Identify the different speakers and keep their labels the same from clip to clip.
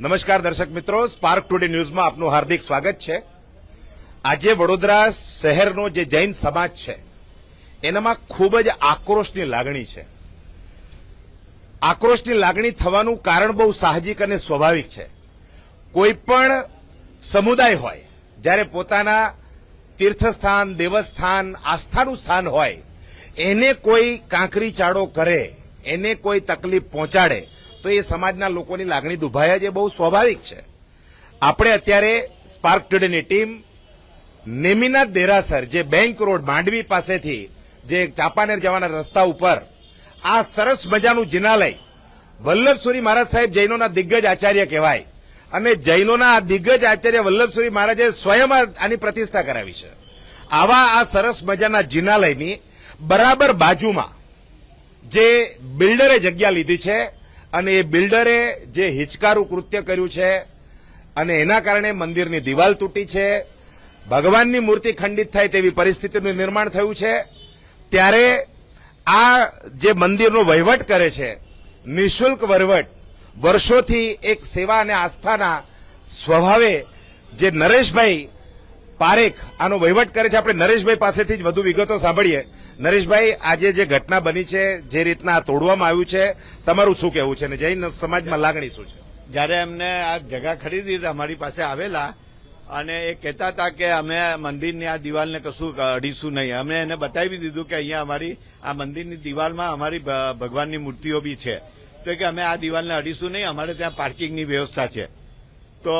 Speaker 1: નમસ્કાર દર્શક મિત્રો સ્પાર્ક ટુડે ન્યૂઝમાં આપનું હાર્દિક સ્વાગત છે. આજે વડોદરા શહેરનો જે જૈન સમાજ છે, એનામાં ખૂબ જ આક્રોશની લાગણી છે. આક્રોશની લાગણી થવાનું કારણ બહુ સાહજિક અને સ્વાભાવિક છે. કોઈ પણ સમુદાય હોય, જ્યારે પોતાના તીર્થસ્થાન, દેવસ્થાન, આસ્થાનું સ્થાન હોય, એને કોઈ કાંકરી ચાળો કરે, એને કોઈ તકલીફ પહોંચાડે તો એ સમાજના લોકોની લાગણી દુભાય જ એ બહુ સ્વાભાવિક છે. આપણે અત્યારે સ્પાર્ક ટુડેની ટીમ નેમિનાથ દેરાસર, જે બેંક રોડ માંડવી પાસેથી, જે ચાંપાનેર જવાના રસ્તા ઉપર, આ સરસ મજાનું જિનાલય, વલ્લભસુરી મહારાજ સાહેબ જૈનોના દિગ્ગજ આચાર્ય કહેવાય. અને જૈનોના આ દિગ્ગજ આચાર્ય વલ્લભસુરી મહારાજે સ્વયં આની પ્રતિષ્ઠા કરાવી છે. આવા આ સરસ મજાના જિનાલયની બરાબર બાજુમાં જે બિલ્ડરે જગ્યા લીધી છે અને એ બિલ્ડરે જે હિચકારું કૃત્ય કર્યું છે અને એના કારણે મંદિરની દિવાલ તૂટી છે, ભગવાનની મૂર્તિ ખંડિત થાય તેવી પરિસ્થિતિનું નિર્માણ થયું છે, ત્યારે આ જે મંદિરનો વહીવટ કરે છે, નિઃશુલ્ક વહીવટ, વર્ષોથી એક સેવા અને આસ્થાના સ્વભાવે જે નરેશભાઈ પારેખ આનો વહીવટ કરે છે. આપણે નરેશભાઈ પાસેથી જ વધુ વિગતો સાંભળીએ. નરેશભાઈ, આજે જે ઘટના બની છે, જે રીતના તોડવામાં આવ્યું છે, તમારું શું કહેવું છે અને જૈન સમાજમાં લાગણી શું છે?
Speaker 2: જ્યારે એમને આ જગા ખરીદી અમારી પાસે આવેલા અને એ કહેતા હતા કે અમે મંદિરની આ દિવાલને કશું અડીશું નહીં. અમે એને બતાવી દીધું કે અહીંયા અમારી આ મંદિરની દિવાલમાં અમારી ભગવાનની મૂર્તિઓ બી છે. તો કે અમે આ દિવાલને અડીશું નહીં, અમારે ત્યાં પાર્કિંગની વ્યવસ્થા છે. તો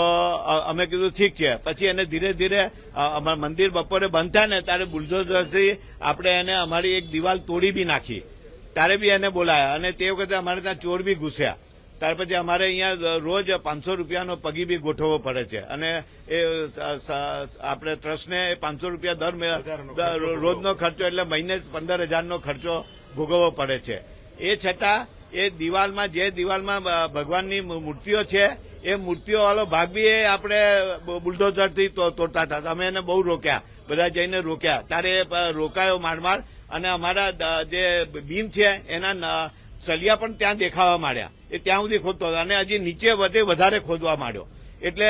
Speaker 2: અમે કીધું ઠીક છે. પછી એને ધીરે ધીરે અમારા મંદિર બપોરે બંધ થાય ને ત્યારે બુલડોઝરથી આપણે એને અમારી એક દિવાલ તોડી બી નાખી. ત્યારે બી એને બોલાયા અને તે વખતે અમારે ત્યાં ચોર બી ઘૂસ્યા. ત્યાર પછી અમારે અહીંયા રોજ પાંચસો રૂપિયાનો પગી બી ગોઠવવો પડે છે. અને એ આપણે ટ્રસ્ટને પાંચસો રૂપિયા દર રોજનો ખર્ચો એટલે મહિને પંદર હજારનો ખર્ચો ભોગવવો પડે છે. એ છતાં એ દિવાલમાં જે દિવાલમાં ભગવાનની મૂર્તિઓ છે એ મૂર્તિઓ વાળો ભાગ બી એ આપણે બુલડોઝરથી તોડતા હતા. અમે એને બહુ રોક્યા. બધા જઈને રોક્યા. ત્યારે રોકાયો માર માર અને અમારા જે બીમ છે, એના સલિયા પણ ત્યાં દેખાવા માંડ્યા. એ ત્યાં સુધી ખોદતો હતો અને હજી નીચે વધે વધારે ખોદવા માંડ્યો. એટલે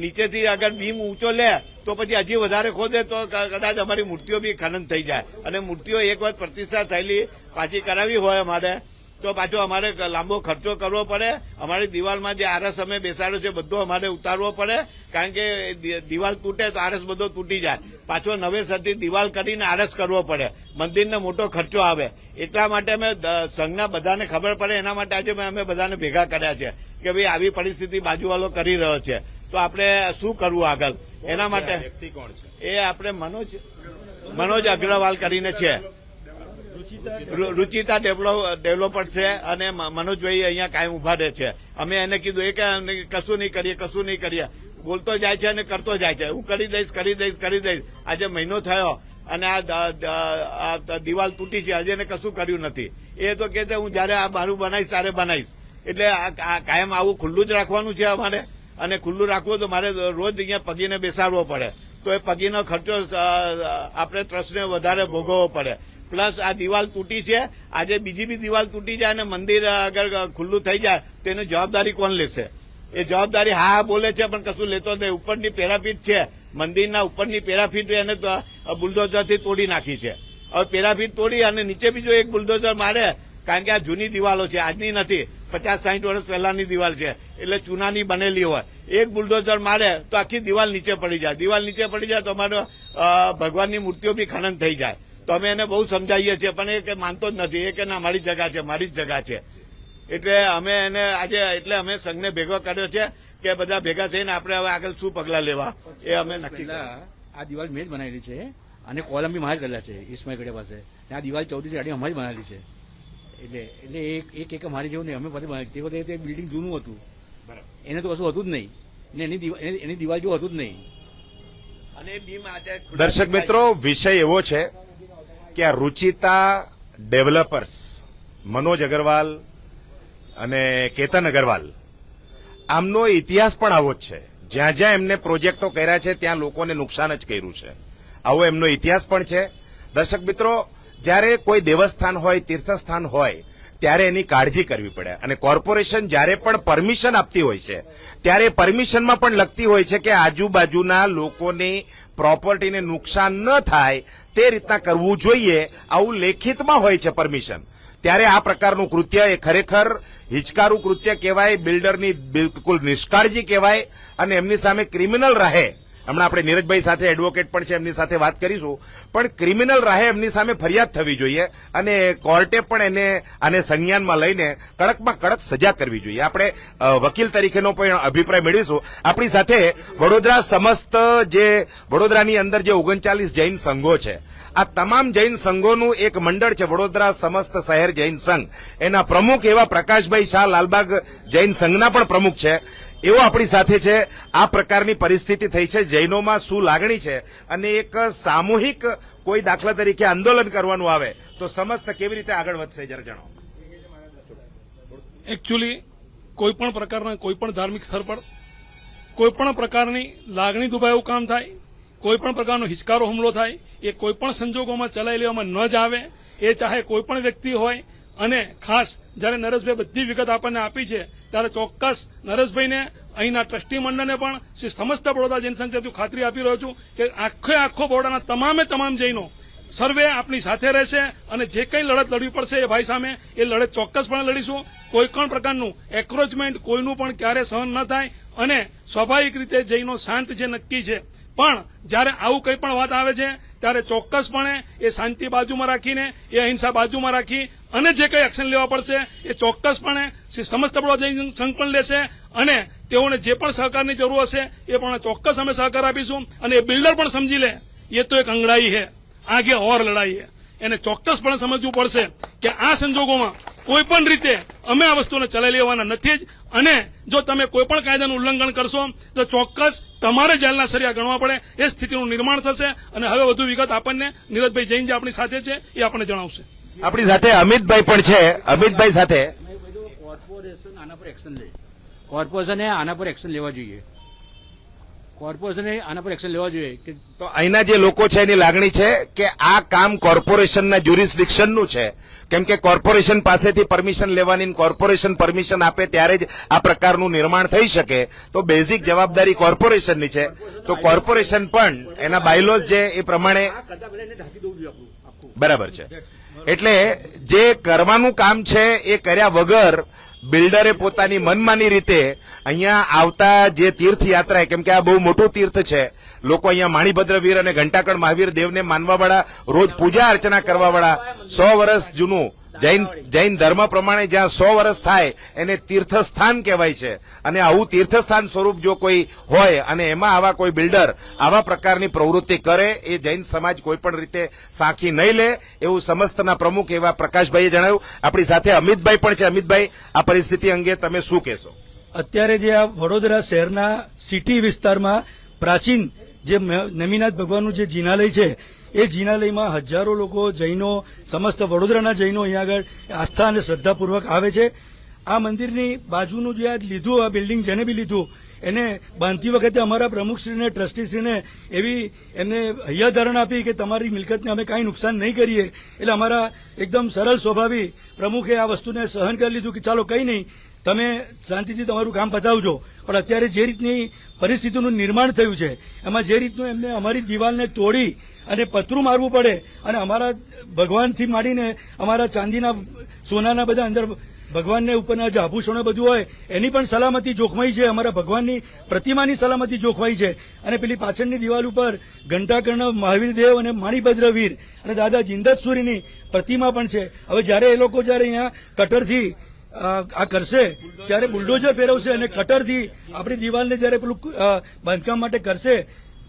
Speaker 2: નીચેથી અગર બીમ ઊંચો લે, તો પછી હજી વધારે ખોદે તો કદાચ અમારી મૂર્તિઓ બી ખનન થઈ જાય. અને મૂર્તિઓ એક વખત પ્રતિષ્ઠા થયેલી પાછી કરાવી હોય અમારે. તો પાછો અમારે લાંબો ખર્ચો કરવો પડે. અમારી દિવાલમાં જે આરસ અમે બેસાડ્યો છે બધો અમારે ઉતારવો પડે. કારણ કે દિવાલ તૂટે તો આરસ બધો તૂટી જાય. પાછો નવેસરથી દિવાલ કરીને આરસ કરવો પડે. મંદિરને મોટો ખર્ચો આવે. એટલા માટે અમે સંઘના બધાને ખબર પડે. એના માટે આજે મેં અમે બધાને ભેગા કર્યા છે કે ભાઈ આવી પરિસ્થિતિ બાજુવાળો કરી રહ્યો છે. તો આપણે શું કરવું આગળ? એના માટે
Speaker 1: કોણ છે?
Speaker 2: એ આપણે મનોજ મનોજ અગ્રવાલ કરીને છે. રુચિતા ડેવલપ ડેવલપર છે અને મનોજભાઈ અહીંયા કાયમ ઊભા રહે છે. અમે એને કીધું, એ કે કશું નહીં કરીએ, કશું નહીં કરીએ. બોલતો જાય છે અને કરતો જાય છે. હું કરી દઈશ કરી દઈશ કરી દઈશ. આજે મહિનો થયો અને આ દિવાલ તૂટી છે. હજી એને કશું કર્યું નથી. એ તો કે છે, હું જયારે આ મારું બનાવીશ, ત્યારે બનાવીશ. એટલે આ કાયમ આવું ખુલ્લું જ રાખવાનું છે અમારે. અને ખુલ્લું રાખવું તો મારે રોજ અહીંયા પગીને બેસાડવો પડે. તો એ પગીનો ખર્ચો આપણે ટ્રસ્ટને વધારે ભોગવવો પડે. પ્લસ આ દિવાલ તૂટી છે. આજે બીજી બી દિવાલ તૂટી જાય અને મંદિર અગર ખુલ્લું થઈ જાય, તો એની જવાબદારી કોણ લેશે? એ જવાબદારી હા હા બોલે છે, પણ કશું લેતો નથી ઉપરની પેરાફીટ છે. મંદિરના ઉપરની પેરાફીટ એને બુલડોઝરથી તોડી નાખી છે. હવે પેરાફીટ તોડી અને નીચે બીજો એક બુલડોઝર મારે, કારણ કે આ જૂની દિવાલો છે, આજની નથી. પચાસ, સાહીઠ વર્ષ પહેલાની દિવાલ છે, એટલે ચૂનાની બનેલી હોય. એક બુલડોઝર મારે, તો આખી દિવાલ નીચે પડી જાય. દિવાલ નીચે પડી જાય તો અમારો ભગવાનની મૂર્તિઓ બી ખનન થઈ જાય. તો અમે એને બહુ સમજાવીએ છીએ પણ એ કે માનતો જ નથી. એ કે ના મારી જગા છે મારી જ જગા છે. એટલે અમે એને આજે એટલે અમે સંઘને ભેગો કર્યો છે કે બધા ભેગા થઈને આપણે હવે આગળ શું પગલાં લેવા? એ અમે નક્કી
Speaker 3: આ દિવાલ મેં જ બનાવેલી છે અને કોલમ બી મારે કરેલા છે ઇસ્માઇલ ગઢિયા પાસે. આ દિવાલ ચૌદથી ગાડી અમારી બનાવેલી છે. એટલે એટલે એક એક એક મારી જેવું નહીં અમે પાસે બનાવી તે વખતે તે બિલ્ડિંગ જૂનું હતું. એને તો કશું હતું જ નહીં. ને એની દિવાલ એની- દિવાલ જેવું હતું જ નહીં.
Speaker 2: અને
Speaker 1: દર્શક મિત્રો વિષય એવો છે કે આ રૂચિતા ડેવલપર્સ, મનોજ અગરવાલ અને કેતન અગરવાલ, આમનો ઇતિહાસ પણ આવો જ છે. જ્યાં જ્યાં એમને પ્રોજેક્ટો કર્યા છે, ત્યાં લોકોને નુકસાન જ કર્યું છે. આવો એમનો ઇતિહાસ પણ છે. દર્શક મિત્રો, જ્યારે કોઈ દેવસ્થાન હોય, તીર્થસ્થાન હોય ત્યારે એની કાળજી કરવી પડે. અને કોર્પોરેશન જ્યારે પણ પરમિશન આપતી હોય છે, ત્યારે પરમિશનમાં પણ લખતી હોય છે કે આજુબાજુના લોકોની પ્રોપર્ટીને નુકસાન ન થાય, તે રીતના કરવું જોઈએ, આવું લેખિતમાં હોય છે પરમિશન. ત્યારે આ પ્રકારનું કૃત્ય એ ખરેખર હિચકારું કૃત્ય કહેવાય, બિલ્ડરની બિલકુલ નિષ્કાળજી કહેવાય, અને એમની સામે ક્રિમિનલ રહે. હમણાં આપણે નીરજભાઈ સાથે એડવોકેટ પણ છે, એમની સાથે વાત કરીશું. પણ ક્રિમિનલ રાહે એમની સામે ફરિયાદ થવી જોઈએ અને કોર્ટે પણ એને આને સંજ્ઞાનમાં લઈને કડકમાં કડક સજા કરવી જોઈએ. આપણે વકીલ તરીકેનો પણ અભિપ્રાય મેળવીશું. આપણી સાથે વડોદરા સમસ્ત જે, વડોદરાની અંદર જે ઓગણચાલીસ જૈન સંઘો છે, આ તમામ જૈન સંઘોનું એક મંડળ છે, વડોદરા સમસ્ત શહેર જૈન સંઘ. એના પ્રમુખ એવા પ્રકાશભાઈ શાહ લાલબાગ જૈન સંઘના પણ પ્રમુખ છે. એવો આપણી સાથે છે. આ પ્રકારની પરિસ્થિતિ થઈ છે. જૈનોમાં શું લાગણી છે અને એક સામૂહિક કોઈ દાખલા તરીકે આંદોલન કરવાનું આવે તો સમસ્ત કેવી રીતે આગળ વધશે જરા જણાવો.
Speaker 4: એકચ્યુઅલી કોઈ પણ પ્રકારના કોઈ પણ ધાર્મિક સ્થળ પર કોઈ પણ પ્રકારની લાગણી દુભાય એવું કામ થાય, કોઈ પણ પ્રકારનો હિચકારો હુમલો થાય, એ કોઈ પણ સંજોગોમાં ચલાવી લેવામાં ન જ આવે, એ ચાહે કોઈ પણ વ્યક્તિ હોય અને ખાસ જ્યારે નરેશભાઈ બધી વિગત આપણને આપી છે, ત્યારે ચોક્કસ નરેશભાઈને અહીંના ટ્રસ્ટી મંડળને પણ શ્રી સમસ્ત બરોડા જૈન સંઘ ખાતરી આપી રહ્યો છું કે આખે આખો બરોડાના તમામે તમામ જૈનો સર્વે આપની સાથે રહેશે અને જે કંઈ લડત લડવી પડશે એ ભાઈ સામે એ લડત ચોક્કસપણે લડીશું. કોઈ પણ પ્રકારનું એક્રોચમેન્ટ, કોઈનું પણ ક્યારે સહન ન થાય અને સ્વાભાવિક રીતે જૈનો શાંત છે, નક્કી છે. પણ જ્યારે આવું કંઈ પણ વાત આવે છે ત્યારે ચોક્કસપણે એ શાંતિ બાજુમાં રાખીને, એ અહિંસા બાજુમાં રાખી અને જે કંઈ એક્શન લેવા પડશે, એ ચોક્કસપણે શ્રી સમસ્ત બળવા જૈન સંઘ પણ લેશે અને તેઓને જે પણ સહકારની જરૂર હશે, એ પણ ચોક્કસ અમે સહકાર આપીશું અને એ બિલ્ડર પણ સમજી લે. એ તો એક અંગડાઈ છે. આગે ઓર લડાઈ છે. એને ચોક્કસપણે સમજવું પડશે કે આ સંજોગોમાં કોઈ પણ રીતે અમે આ વસ્તુને ચલાવી લેવાના નથી જ. અને જો તમે કોઈ પણ કાયદાનું ઉલ્લંઘન કરશો તો ચોક્કસ તમારે જેલના સરિયા ગણવા પડે. એ સ્થિતિનું નિર્માણ થશે. અને હવે વધુ વિગત આપણને નીરજભાઈ જૈન જે આપણી સાથે છે એ આપણને જણાવશે.
Speaker 1: આપણી સાથે અમિતભાઈ પણ છે. અમિતભાઈ સાથે.
Speaker 3: કોર્પોરેશન આના પર એક્શન લે. કોર્પોરેશને આના પર એક્શન લેવા જોઈએ. કોર્પોરેશને આના પર એક્શન લેવા જોઈએ કે
Speaker 1: તો અહીંના જે લોકો છે એની લાગણી છે કે આ કામ કોર્પોરેશનના જ્યુરિસ્ડિક્શનનું છે. કેમ કે કોર્પોરેશન પાસેથી પરમિશન લેવાની કોર્પોરેશન પરમિશન આપે ત્યારે જ આ પ્રકારનું નિર્માણ થઈ શકે. તો બેઝિક જવાબદારી કોર્પોરેશનની છે. તો કોર્પોરેશન પણ એના બાયલોઝ જે એ પ્રમાણે બરાબર છે. એટલે જે કરવાનું કામ છે એ કર્યા વગર બિલ્ડરે પોતાની મનમાની રીતે અહીંયા આવતા જે તીર્થયાત્રા કેમ કે આ બહુ મોટું તીર્થ છે, લોકો અહીંયા માણીભદ્રવીર અને ઘંટાકણ મહાવીર દેવને માનવાવાળા, રોજ પૂજા અર્ચના કરવાવાળા, સો વર્ષ જૂનું જૈન જૈન ધર્મ પ્રમાણે જ્યાં સો વર્ષ થાય એને તીર્થસ્થાન કહેવાય છે. અને આવું તીર્થસ્થાન સ્વરૂપ જો કોઈ હોય અને એમાં આવા કોઈ બિલ્ડર આવા પ્રકારની પ્રવૃત્તિ કરે એ જૈન સમાજ કોઈ પણ રીતે સાંખી નહીં લે એવું સમસ્તના પ્રમુખ એવા પ્રકાશભાઈએ જણાવ્યું. આપણી સાથે અમિતભાઈ પણ છે. અમિતભાઈ આ પરિસ્થિતિ અંગે તમે શું કહેશો?
Speaker 5: અત્યારે જે આ વડોદરા શહેરના સિટી વિસ્તારમાં પ્રાચીન જે મ- નમીનાથ ભગવાનનું જે જિનાલય છે એ જિનાલયમાં હજારો લોકો, જૈનો, સમસ્ત વડોદરાના જૈનો અહીંયા આગળ આસ્થા અને શ્રદ્ધાપૂર્વક આવે છે. આ મંદિરની બાજુનું જે આ લીધું, આ બિલ્ડિંગ જેને બી લીધું, એને બાંધતી વખતે અમારા પ્રમુખશ્રીને, ટ્રસ્ટીશ્રીને એવી એમને હૈયાધારણ આપી કે તમારી મિલકતને અમે કાંઈ નુકસાન નહીં કરીએ. એટલે અમારા એકદમ સરળ સ્વભાવી પ્રમુખે આ વસ્તુને સહન કરી લીધું કે ચાલો કંઈ નહીં તમે શાંતિથી તમારું કામ પતાવજો. પણ અત્યારે જે રીતની પરિસ્થિતિનું નિર્માણ થયું છે, એમાં જે રીતનું એમને અમારી દિવાલને તોડી અને પતરું મારવું પડે અને અમારા ભગવાનથી માંડીને અમારા ચાંદીના, સોનાના બધા અંદર ભગવાનને ઉપરના જે આભૂષણો બધું હોય, એની પણ સલામતી જોખમાઈ છે. અમારા ભગવાનની પ્રતિમાની સલામતી જોખમાઈ છે. અને પેલી પાછળની દિવાલ ઉપર ઘંટાકર્ણ મહાવીર દેવ અને માણીભદ્ર વીર અને દાદા જિંદત સૂરીની પ્રતિમા પણ છે. હવે જ્યારે એ લોકો જ્યારે અહીંયા કટરથી આ કરશે, ત્યારે બુલડોઝર ફેરવશે અને કટરથી આપણી દિવાલને જ્યારે પેલું બાંધકામ માટે કરશે,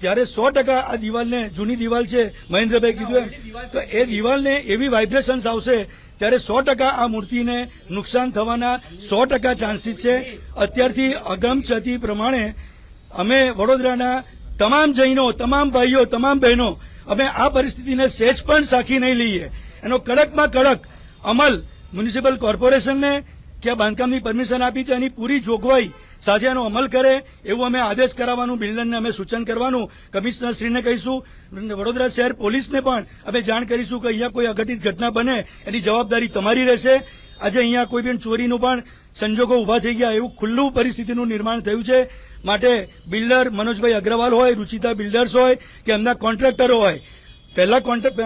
Speaker 5: ત્યારે સો ટકા આ દિવાલને, જૂની દિવાલ છે, મહેન્દ્રભાઈ કીધું એમ. તો એ દિવાલને એવી વાઇબ્રેશન્સ આવશે, ત્યારે સો ટકા આ મૂર્તિને નુકસાન થવાના સો ટકા ચાન્સીસ છે. અત્યારથી અગમચતી પ્રમાણે અમે વડોદરાના તમામ જૈનો, તમામ ભાઈઓ, તમામ બહેનો, અમે આ પરિસ્થિતિને સેજ પણ સાખી નહીં લઈએ. એનો કડકમાં કડક અમલ મ્યુનિસિપલ કોર્પોરેશનને કે આ બાંધકામની પરમિશન આપી તો એની પૂરી જોગવાઈ સાથે એનો અમલ કરે એવું અમે આદેશ કરાવવાનું બિલ્ડરને અમે સૂચન કરવાનું. કમિશનરશ્રીને કહીશું, વડોદરા શહેર પોલીસને પણ અમે જાણ કરીશું કે અહીંયા કોઈ અઘટિત ઘટના બને, એની જવાબદારી તમારી રહેશે. આજે અહીંયા કોઈ પણ ચોરીનું પણ સંજોગો ઊભા થઈ ગયા એવું ખુલ્લું પરિસ્થિતિનું નિર્માણ થયું છે. માટે બિલ્ડર મનોજભાઈ અગ્રવાલ હોય, રૂચિતા બિલ્ડર્સ હોય, કે એમના કોન્ટ્રાક્ટરો હોય. પહેલા કોન્ટ્રાક્ટ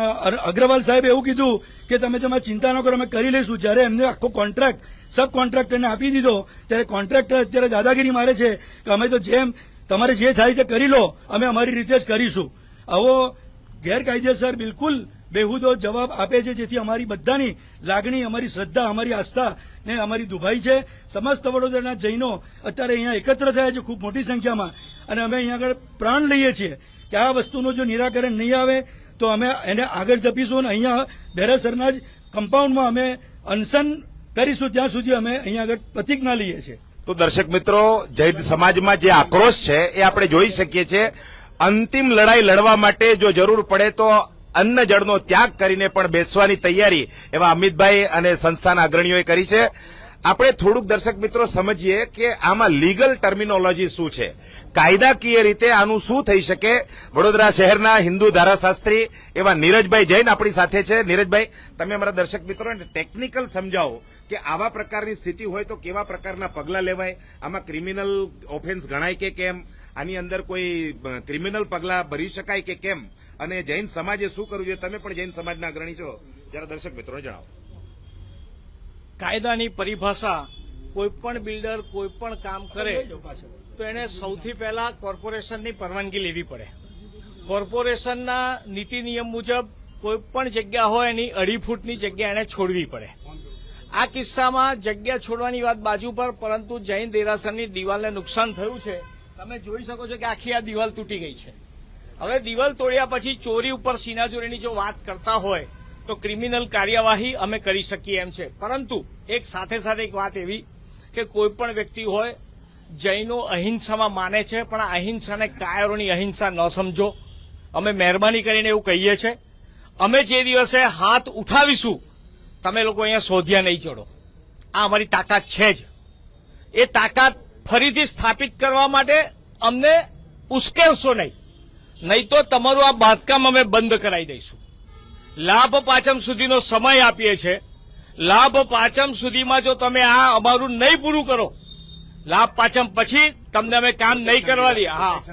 Speaker 5: અગ્રવાલ સાહેબ એવું કીધું કે તમે તમારી ચિંતા ન કરો, અમે કરી લઈશું. જ્યારે એમને આખો કોન્ટ્રાક્ટ સબ કોન્ટ્રાક્ટરને આપી દીધો, ત્યારે કોન્ટ્રાક્ટર અત્યારે દાદાગીરી મારે છે કે અમે તો જેમ, તમારે જે થાય તે કરી લો, અમે અમારી રીતે જ કરીશું. આવો ગેરકાયદેસર બિલકુલ બેહુદો જવાબ આપે છે, જેથી અમારી બધાની લાગણી, અમારી શ્રદ્ધા, અમારી આસ્થા ને અમારી દુભાઈ છે. સમસ્ત વડોદરાના જૈનો અત્યારે અહીંયા એકત્ર થયા છે, ખૂબ મોટી સંખ્યામાં. અને અમે અહીંયા આગળ પ્રાણ લઈએ છીએ કે આ વસ્તુનું જો નિરાકરણ નહીં આવે, તો અમે એને આગળ જપીશું અને અહીંયા દેરાસરના જ કમ્પાઉન્ડમાં અમે અનશન કરીશું ત્યાં સુધી અમે અહીંયા આગળ પ્રતિજ્ઞા લઈએ છીએ.
Speaker 1: તો દર્શક મિત્રો, જૈન સમાજમાં જે આક્રોશ છે એ આપણે જોઈ શકીએ છીએ. અંતિમ લડાઈ લડવા માટે જો જરૂર પડે તો અન્ન જળનો ત્યાગ કરીને પણ બેસવાની તૈયારી એવા અમિતભાઈ અને સંસ્થાના અગ્રણીઓએ કરી છે. આપણે થોડુંક દર્શક મિત્રો સમજીએ કે આમાં લીગલ ટર્મિનોલોજી શું છે? કાયદાકીય રીતે આનું શું થઈ શકે? વડોદરા શહેરના હિન્દુ ધારાશાસ્ત્રી એવા નીરજભાઈ જૈન આપણી સાથે છે. નીરજભાઈ, તમે અમારા દર્શક મિત્રોને ટેકનિકલ સમજાવો કે આવા પ્રકારની સ્થિતિ હોય તો કેવા પ્રકારના પગલાં લેવાય? આમાં ક્રિમિનલ ઓફેન્સ ગણાય કે કેમ? આની અંદર કોઈ ક્રિમિનલ પગલાં ભરી શકાય કે કેમ? અને જૈન સમાજે શું કરવું જોઈએ? તમે પણ જૈન સમાજના અગ્રણી છો. જરા દર્શક મિત્રોને જણાવો.
Speaker 6: કાયદાની પરિભાષા કોઈપણ બિલ્ડર કોઈ પણ કામ કરે તો એને સૌથી પહેલા કોર્પોરેશનની પરવાનગી લેવી પડે. કોર્પોરેશનના નીતિ નિયમ મુજબ કોઈપણ જગ્યા હોય એની અઢી ફૂટની જગ્યા એને છોડવી પડે. આ કિસ્સામાં જગ્યા છોડવાની વાત બાજુ પર પરંતુ જૈન દેરાસરની દિવાલને નુકસાન થયું છે. તમે જોઈ શકો છો કે આખી આ દિવાલ તૂટી ગઈ છે. હવે દિવાલ તોડ્યા પછી ચોરી ઉપર સીનાચોરીની જો વાત કરતા હોય તો ક્રિમિનલ કાર્યવાહી અમે કરી શકીએ એમ છે. પરંતુ એક સાથે સાથે એક વાત એવી કે કોઈ પણ વ્યક્તિ હોય, જૈનો અહિંસામાં માને છે, પણ આ અહિંસાને કાયરોની અહિંસા ન સમજો. અમે મહેરબાની કરીને એવું કહીએ છીએ અમે જે દિવસે હાથ ઉઠાવીશું, તમે લોકો અહીંયા શોધ્યા નહીં ચડો. આ અમારી તાકાત છે જ. એ તાકાત ફરીથી સ્થાપિત કરવા માટે અમને ઉશ્કેરશો નહીં. નહીં તો તમારું આ બાંધકામ અમે બંધ કરાવી દઈશું. લાભ પાચમ સુધીનો સમય આપીએ છે. લાભ પાચમ સુધીમાં જો તમે આ અમારું નહીં પૂરું કરો, લાભ પાચમ પછી તમને અમે કામ નહીં કરવા દઈએ. હા.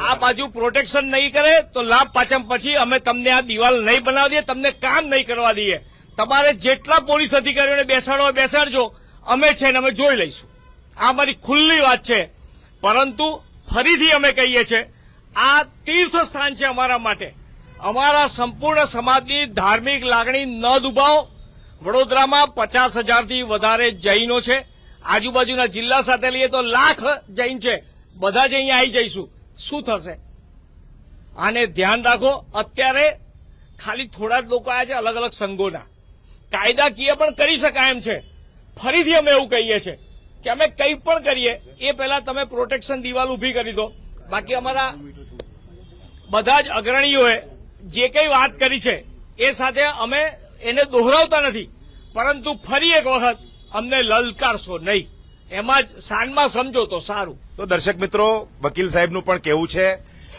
Speaker 6: આ બાજુ પ્રોટેક્શન નહીં કરે, તો લાભ પાચમ પછી અમે તમને આ દિવાલ નહીં બનાવી દઈએ, તમને કામ નહીં કરવા દઈએ. તમારે જેટલા પોલીસ અધિકારીઓને બેસાડો બેસાડજો, અમે છે ને અમે જોઈ લઈશું. આ અમારી ખુલ્લી વાત છે. પરંતુ ફરીથી અમે કહીએ છીએ, આ તીર્થ સ્થાન છે અમારા માટે. અમારા સંપૂર્ણ સમાજની ધાર્મિક લાગણી ન દુભાવો વડોદરામાં પચાસ હજારથી વધારે જૈનો છે. આજુબાજુના જિલ્લા સાથે લઈએ તો લાખ જૈન છે. બધા જ અહીંયા આવી જઈશું. શું થશે? આને ધ્યાન રાખો. અત્યારે ખાલી થોડા જ લોકો આવ્યા છે અલગ અલગ સંઘોના. કાયદાકીય પણ કરી શકાય એમ છે. ફરીથી અમે એવું કહીએ છીએ કે અમે કંઈ પણ કરીએ, એ પહેલા તમે પ્રોટેક્શન દિવાલ ઊભી કરી દો. બાકી અમારા બધા જ અગ્રણીઓએ જે કંઈ વાત કરી છે, એ સાથે અમે એને દોહરાવતા નથી. પરંતુ ફરી એક વખત અમને લલકારશો નહીં. એમાં જ સાંજમાં સમજો તો સારું.
Speaker 1: તો દર્શક મિત્રો, વકીલ સાહેબનું પણ કહેવું છે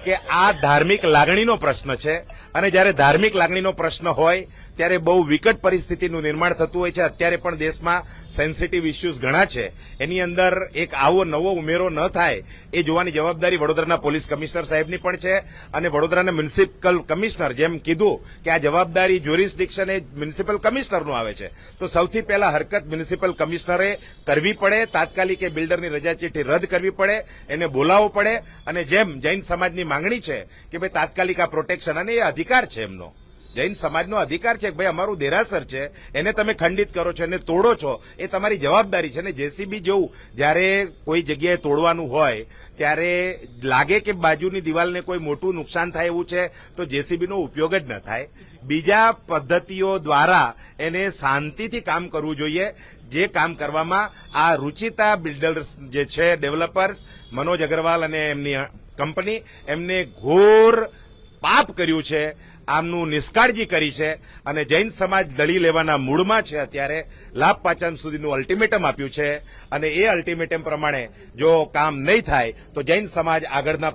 Speaker 1: કે આ ધાર્મિક લાગણીનો પ્રશ્ન છે. અને જ્યારે ધાર્મિક લાગણીનો પ્રશ્ન હોય, ત્યારે બહુ વિકટ પરિસ્થિતિનું નિર્માણ થતું હોય છે. અત્યારે પણ દેશમાં સેન્સિટિવ ઇસ્યુઝ ઘણા છે. એની અંદર એક આવો નવો ઉમેરો ન થાય એ જોવાની જવાબદારી વડોદરાના પોલીસ કમિશનર સાહેબની પણ છે અને વડોદરાના મ્યુનિસિપલ કમિશનર જેમ કીધું કે આ જવાબદારી જ્યુરિસ્ડિક્શન એ મ્યુનિસિપલ કમિશનરનું આવે છે. તો સૌથી પહેલા હરકત મ્યુનિસિપલ કમિશનરે કરવી પડે, તાત્કાલિક એ બિલ્ડરની રજા ચીઠી રદ કરવી પડે, એને બોલાવવો પડે અને જેમ જૈન સમાજની માંગણી છે કે ભાઈ તાત્કાલિક આ પ્રોટેક્શન અને એ અધિકાર છે એમનો. જૈન સમાજનો અધિકાર છે કે ભાઈ અમારું દેરાસર છે, એને તમે ખંડિત કરો છો, એને તોડો છો, એ તમારી જવાબદારી છે. ને જેસીબી જેવું જ્યારે કોઈ જગ્યાએ તોડવાનું હોય, ત્યારે લાગે કે બાજુની દિવાલને કોઈ મોટું નુકસાન થાય એવું છે, તો જેસીબીનો ઉપયોગ જ ન થાય. બીજા પદ્ધતિઓ દ્વારા એને શાંતિથી કામ કરવું જોઈએ. જે કામ કરવામાં આ રૂચિતા બિલ્ડર્સ જે છે, ડેવલપર્સ, મનોજ અગ્રવાલ અને એમની કંપની એમને ઘોર પાપ કર્યું છે, આમનું નિષ્કાળજી કરી છે અને જૈન સમાજ દળી લેવાના મૂળમાં છે અત્યારે લાભ પાચન સુધીનું અલ્ટિમેટમ આપ્યું છે અને એ અલ્ટિમેટમ પ્રમાણે જો કામ નહીં થાય તો જૈન સમાજ આગળના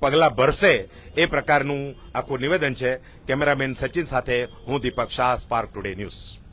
Speaker 1: પગલાં ભરશે એ પ્રકારનું આખું નિવેદન છે. કેમેરામેન સચિન સાથે હું Deepak Shah spark today news